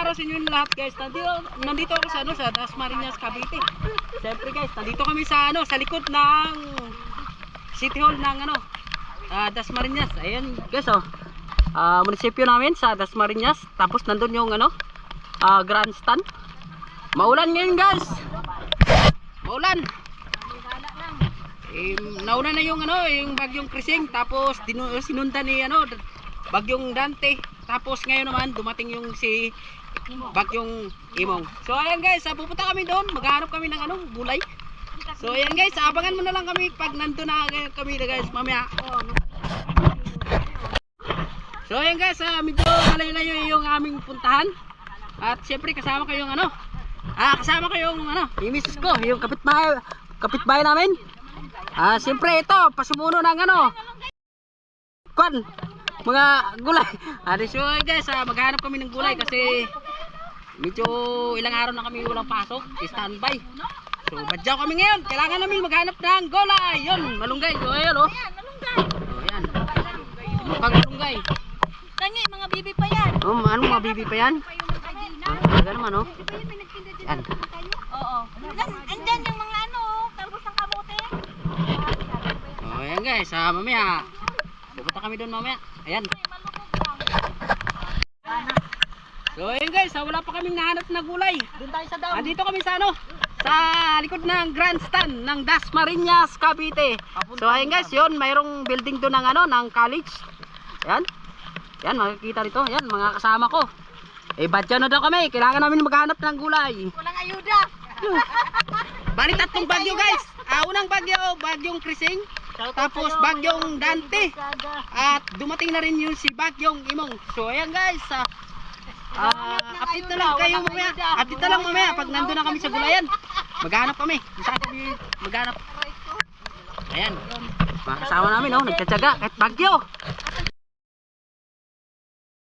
araw sa inyo lahat guys. Nandito, nandito ako sa ano sa Dasmariñas Cavite. Siyempre guys, nandito kami sa ano sa likod ng City Hall ng ano ah, Dasmariñas. Ayan guys oh. Ah, munisipyo namin sa Dasmariñas. Tapos nandun yung ano ah, grandstand. Maulan ngayon guys. Maulan. Eh, nauna na yung ano, yung bagyong Krising tapos sinundan ni ano bagyong Dante. Tapos ngayon naman dumating yung si bagyong Imong. So ayan guys, ah, pupunta kami doon, maghanap kami ng ano, gulay. So ayan guys, abangan mo na lang kami pag nandun na kami na guys, mamaya. So ayan guys, ah, medyo malayo-layo yung aming puntahan. At syempre kasama ko yung ano, ah, kasama ko yung ano, yung misis ko, yung kapitbahay, kapitbahay namin. Ah, siyempre ito, pasumuno ng ano. Kwan, mga gulay. Di so guys, ah, maghanap kami ng gulay kasi medyo ilang araw na kami walang pasok, standby. So, badyaw kami ngayon. Kailangan namin maghanap ng gulay. Yun, malunggay. So, ayun, oh. Oh, yan. Mukhang malunggay. Tangi, mga bibi pa yan. Oh, ano mga bibi pa yan? Ah, talaga naman, oh. Yan. Oo. Andyan yung mga ano, talbos ng kamote. Oh, ayan guys, ah, mamaya. Pupunta kami doon mamaya. Ayan. So, ayan guys, ah, wala pa kaming nahanap na gulay. Doon tayo sa daw. Andito kami sa ano? Sa likod ng grandstand ng Dasmariñas, Cavite. So, ayan guys, yun, mayroong building doon ng ano, ng college. Ayan. Yan, makikita rito. Yan, mga kasama ko. Eh, badya na daw kami. Kailangan namin maghanap ng gulay. Walang ayuda. Bali tatlong bagyo guys. Ah, unang bagyo, bagyong Krising. Tapos bagyong Dante. At dumating na rin yung si bagyong Imong. So ayan guys. Ah, ah, update na lang kayo mamaya. Update na lang mamaya pag nandun na kami sa gulayan. Maghanap kami. Saan kami maghanap. Ayan. Mga kasama namin oh, nagtsatsaga kahit bagyo.